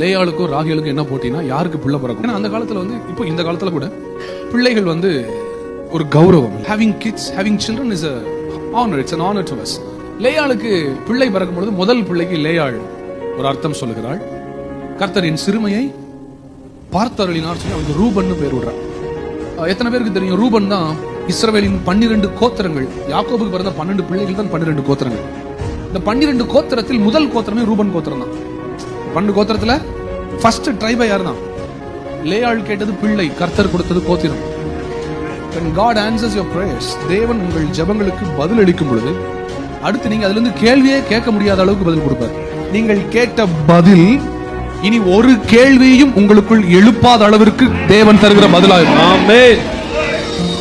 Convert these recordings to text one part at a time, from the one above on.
லேயாளுக்கும் ராகியலுக்கும் என்ன போட்டினா யாருக்கு பிள்ளை பிறக்கும்? ஏன்னா அந்த காலத்துல வந்து இப்போ இந்த காலத்துல கூட பிள்ளைகள் வந்து ஒரு கௌரவம். Having kids having children is a honour it's an honour to us லேயாளுக்கு பிள்ளை பிறக்கும் பொழுது முதல் பிள்ளைக்கு லேயாள் ஒரு அர்த்தம் சொல்லுகிறாள். கர்த்தரின் சிறுமையை பார்த்தருளினார் சொல்லி அவனுக்கு ரூபன்னு பேர் விடுறார். எத்தனை பேருக்கு தெரியும்? ரூபன் தான் இஸ்ரவேலின் பன்னிரண்டு கோத்திரங்கள். யாக்கோபுக்கு பிறந்த பன்னெண்டு பிள்ளைகள் தான் பன்னிரெண்டு கோத்திரங்கள். இந்த பன்னிரெண்டு கோத்திரத்தில் முதல் கோத்திரமே ரூபன் கோத்திரம் தான். பன்னெண்டு கோத்திரத்துல ஃபர்ஸ்ட் ட்ரைபை யார் தான் லேயாள் கேட்டது பிள்ளை கர்த்தர் கொடுத்தது கோத்திரம். When God answers your prayers தேவன் உங்கள் ஜெபங்களுக்கு பதில் அளிக்கும் பொழுது அடுத்து நீங்க அதுல இருந்து கேள்வியே கேட்க முடியாத அளவுக்கு பதில் கொடுப்பார். நீங்கள் கேட்ட பதில் இனி ஒரு கேள்வியும் உங்களுக்குள் எழுப்பாத அளவிற்கு தேவன் தருகிற பதிலாகும். ஆமென்.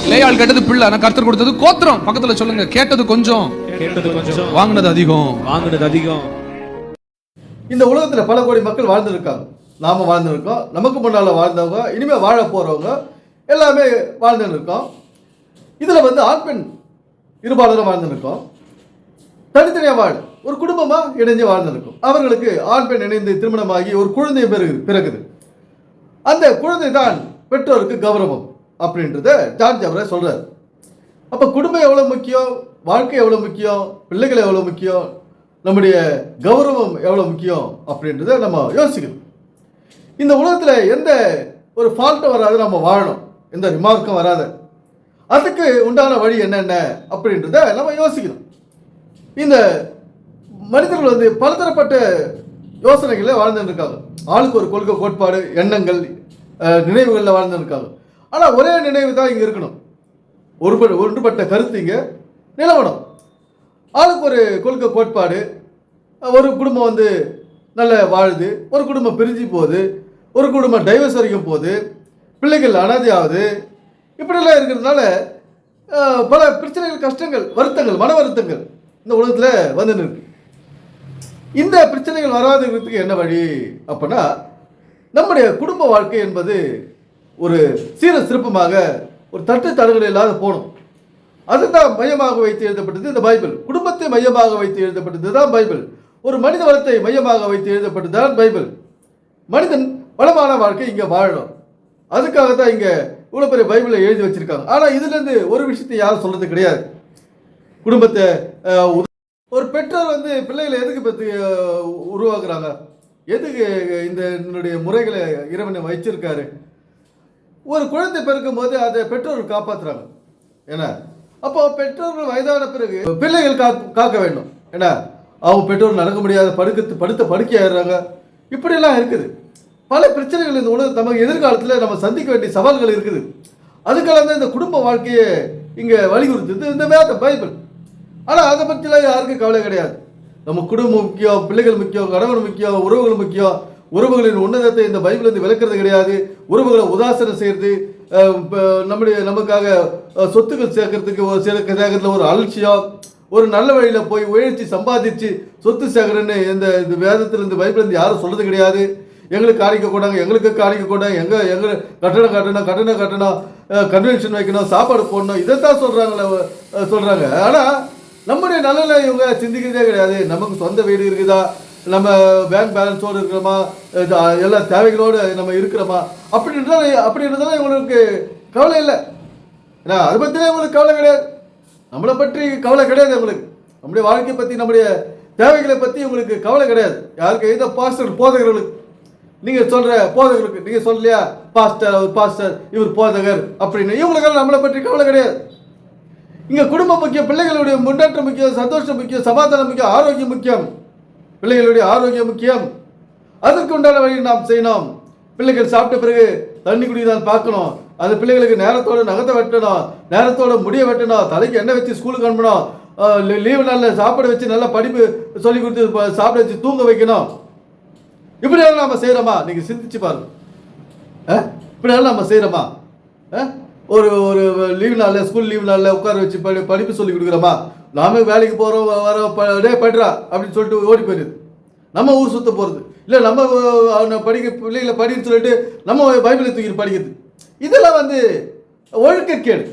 லேயாள் கேட்டது பிள்ளை ஆனா கர்த்தர் கொடுத்தது கோத்திரம். பக்கத்துல சொல்லுங்க கேட்டது கொஞ்சம். கேட்டது கொஞ்சம். வாங்கினது அதிகம். வாங்குனது அதிகம். இந்த உலகத்தில் பல கோடி மக்கள் வாழ்ந்துருக்காங்க. நாம் வாழ்ந்துருக்கோம். நமக்கு முன்னால் வாழ்ந்தவங்க இனிமேல் வாழ போகிறவங்க எல்லாமே வாழ்ந்துன்னு இருக்கோம் இதில் வந்து ஆண் பெண் இருபாலரும் வாழ்ந்துருக்கோம். தனித்தனியாக வாழ் ஒரு குடும்பமாக இணைஞ்சு வாழ்ந்துருக்கும். அவர்களுக்கு ஆண் பெண் இணைந்து திருமணமாகி ஒரு குழந்தை பிறகு பிறகுது. அந்த குழந்தை தான் பெற்றோருக்கு கௌரவம் அப்படின்றத ஜார்ஜ் அவரை சொல்கிறார் அப்போ குடும்பம் எவ்வளோ முக்கியம்? வாழ்க்கை எவ்வளோ முக்கியம்? பிள்ளைகள் எவ்வளோ முக்கியம்? நம்முடைய கௌரவம் எவ்வளோ முக்கியம் அப்படின்றத நம்ம யோசிக்கணும். இந்த உலகத்தில் எந்த ஒரு ஃபால்ட்டும் வராது நம்ம வாழணும். எந்த ரிமார்க்கும் வராத. அதுக்கு உண்டான வழி என்னென்ன அப்படின்றத நம்ம யோசிக்கணும். இந்த மனிதர்கள் வந்து பலதரப்பட்ட யோசனைகளில் வாழ்ந்துருக்காங்க. இருக்காங்க ஆளுக்கு ஒரு கொள்கை கோட்பாடு எண்ணங்கள் நினைவுகளில் வாழ்ந்துருக்காங்க. இருக்காங்க ஆனால் ஒரே நினைவு தான் இங்கே இருக்கணும். ஒருபட ஒன்றுபட்ட கருத்து இங்கே நிலவனம் ஆளுக்கு ஒரு கொள்கை கோட்பாடு ஒரு குடும்பம் வந்து நல்ல வாழுது ஒரு குடும்பம் பிரிஞ்சு போகுது ஒரு குடும்பம் டைவர்ஸ் வரைக்கும் போகுது பிள்ளைகள் அனாதை ஆகுது இருக்கிறதுனால பல பிரச்சனைகள் கஷ்டங்கள் வருத்தங்கள் மன வருத்தங்கள் இந்த உலகத்தில் வந்துன்னு நிற்கு இந்த பிரச்சனைகள் வராதுங்கிறதுக்கு என்ன வழி அப்படின்னா நம்முடைய குடும்ப வாழ்க்கை என்பது ஒரு சீர சிறப்பமாக ஒரு தட்டு தடுகள் இல்லாத போகணும் அதுதான் மையமாக வைத்து எழுதப்பட்டது இந்த பைபிள். குடும்பத்தை மையமாக வைத்து எழுதப்பட்டது தான் பைபிள். ஒரு மனித வளத்தை மையமாக வைத்து எழுதப்பட்டது தான் பைபிள். மனிதன் வளமான வாழ்க்கை இங்கே வாழணும். அதுக்காக தான் இங்கே இவ்வளோ பெரிய பைபிளை எழுதி வச்சுருக்காங்க. ஆனால் இதுலேருந்து ஒரு விஷயத்தை யாரும் சொல்கிறது கிடையாது. குடும்பத்தை ஒரு பெற்றோர் வந்து பிள்ளைகளை எதுக்கு பற்றி உருவாக்குறாங்க? எதுக்கு இந்த என்னுடைய முறைகளை இறைவனை வச்சிருக்காரு? ஒரு குழந்தை பிறக்கும் போது அதை பெற்றோர்கள் காப்பாற்றுறாங்க ஏன்னா அப்போ பெற்றோர்கள் வயதான பிறகு பிள்ளைகள் காக்க காக்க வேண்டும். ஏன்னா அவங்க பெற்றோர் நடக்க முடியாத படுக்க படுத்த படுக்கையாயிடுறாங்க. இப்படியெல்லாம் இருக்குது. பல பிரச்சனைகள் இந்த உலக நமக்கு எதிர்காலத்தில் நம்ம சந்திக்க வேண்டிய சவால்கள் இருக்குது. அதுக்கெல்லாம் தான் இந்த குடும்ப வாழ்க்கையை இங்கே வலியுறுத்துது இந்த வேத பைபிள். ஆனால் அதை பற்றிலாம் யாருக்கும் கவலை கிடையாது. நம்ம குடும்பம் முக்கியம் பிள்ளைகள் முக்கியம் கணவன் முக்கியம் உறவுகள் முக்கியம். உறவுகளின் உன்னதத்தை இந்த பைபிள் வந்து விளக்குறது கிடையாது. உறவுகளை உதாசனம் செய்யறது நம்முடைய நமக்காக சொத்துக்கள் சேர்க்கறதுக்கு ஒரு சில சேர்க்கறதுல ஒரு அலட்சியம் ஒரு நல்ல வழியில் போய் உழைச்சி சம்பாதிச்சு சொத்து சேர்க்கறன்னு இந்த இந்த வேதத்தில் இந்த பைபிள் வந்து யாரும் சொல்றது கிடையாது. எங்களுக்கு காணிக்க கூடாங்க எங்களுக்கு காணிக்க கூட எங்கள் எங்க கட்டணம் கட்டணும் கட்டணம் கட்டணும் கன்வென்ஷன் வைக்கணும் சாப்பாடு போடணும் இதை தான் சொல்கிறாங்களே சொல்கிறாங்க ஆனால் நம்முடைய நலனை இவங்க சிந்திக்கிறதே கிடையாது. நமக்கு சொந்த வீடு இருக்குதா? நம்ம பேங்க் பேலன்ஸோடு இருக்கிறோமா? எல்லா தேவைகளோடு நம்ம இருக்கிறோமா? அப்படின்றதால இருந்தாலும் இவங்களுக்கு கவலை இல்லை. ஏன்னா அதை பற்றியே இவங்களுக்கு கவலை கிடையாது. நம்மளை பற்றி கவலை கிடையாது இவங்களுக்கு. நம்முடைய வாழ்க்கையை பற்றி நம்முடைய தேவைகளை பற்றி இவங்களுக்கு கவலை கிடையாது. யாருக்கு எந்த பாஸ்டர் போதகர்களுக்கு நீங்கள் சொல்கிற போதகர்களுக்கு நீங்கள் சொல்லலையா? பாஸ்டர் அவர் பாஸ்டர் இவர் போதகர் அப்படின்னு. இவங்களுக்கெல்லாம் நம்மளை பற்றி கவலை கிடையாது. இங்கே குடும்பம் முக்கியம் பிள்ளைகளுடைய முன்னேற்றம் முக்கியம் சந்தோஷம் முக்கியம் சமாதானம் முக்கியம் ஆரோக்கியம் முக்கியம். பிள்ளைகளுடைய ஆரோக்கியம் முக்கியம். அதற்கு உண்டான வழியை நாம் செய்யணும். பிள்ளைகள் சாப்பிட்ட பிறகு தண்ணி குடிதான் பார்க்கணும். அந்த பிள்ளைகளுக்கு நேரத்தோட நகத்தை வெட்டணும். நேரத்தோட முடிய வெட்டணும். தலைக்கு எண்ணெய் வச்சு ஸ்கூலுக்கு அனுப்பணும். லீவு நாளில் சாப்பாடு வச்சு நல்லா படிப்பு சொல்லி கொடுத்து சாப்பிட வச்சு தூங்க வைக்கணும். இப்படியெல்லாம் நம்ம செய்கிறோமா நீங்கள் சிந்திச்சு பாருங்க. ஆ? இப்படியெல்லாம் நம்ம செய்கிறோமா ஒரு ஒரு லீவ் நாளில் ஸ்கூல் லீவ் நாளில் உட்கார வச்சு படி படிப்பு சொல்லி கொடுக்குறோமா? நாம வேலைக்கு போகிறோம் வரோம் ப- படுறா அப்படின்னு சொல்லிட்டு ஓடி போயிடுது. நம்ம ஊர் சுத்த போகிறது இல்லை நம்ம அவனை படிக்க பிள்ளைகளை படின்னு சொல்லிட்டு நம்ம பைபிளை தூக்கி படிக்கிறது. இதெல்லாம் வந்து ஒழுக்கக்கேடு.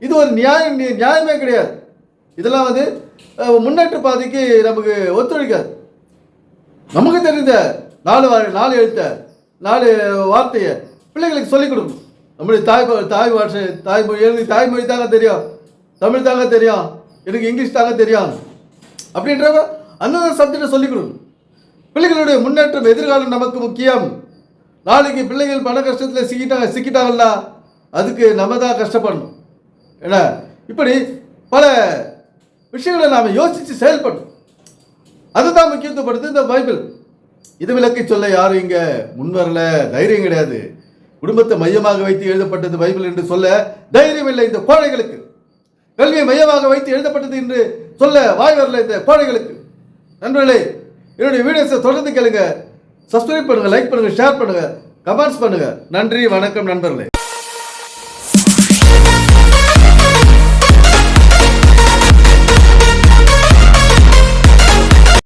இது ஒரு நியாயம் நியாயமே கிடையாது. இதெல்லாம் வந்து முன்னேற்ற பாதைக்கு நமக்கு ஒத்துழைக்காது. நமக்கு தெரிந்த நாலு நாலு எழுத்த நாலு வார்த்தையை பிள்ளைகளுக்கு சொல்லிக் கொடுக்கணும். நம்முடைய தாய் தாய் பாஷை தாய்மொழி எனக்கு தாய்மொழி தாங்க தெரியும். தமிழ் தாங்க தெரியும். எனக்கு இங்கிலீஷ் தாங்க தெரியும். அப்படின்றவ அந்தந்த சப்ஜெக்டை சொல்லிக் கொடுக்கணும். பிள்ளைகளுடைய முன்னேற்றம் எதிர்காலம் நமக்கு முக்கியம். நாளைக்கு பிள்ளைகள் பண கஷ்டத்தில் சிக்கிட்டாங்க சிக்கிட்டாங்கல்ல அதுக்கு நம்ம தான் கஷ்டப்படணும். ஏன்னா இப்படி பல விஷயங்களை நாம் யோசித்து செயல்படணும். அதுதான் முக்கியத்துவப்படுத்து இந்த பைபிள். இது விளக்கி சொல்ல யாரும் இங்க முன்வரல தைரியம் கிடையாது. குடும்பத்தை மையமாக வைத்து எழுதப்பட்டது பைபிள் என்று சொல்ல தைரியம் இல்லை இந்த கோழைகளுக்கு. கல்வியை மையமாக வைத்து எழுதப்பட்டது என்று சொல்ல வாய் வரல இந்த கோழைகளுக்கு. நண்பர்களே என்னுடைய வீடியோஸை தொடர்ந்து கேளுங்க. சப்ஸ்கிரைப் பண்ணுங்க லைக் பண்ணுங்க ஷேர் பண்ணுங்க கமெண்ட்ஸ் பண்ணுங்க. நன்றி வணக்கம் நண்பர்களே.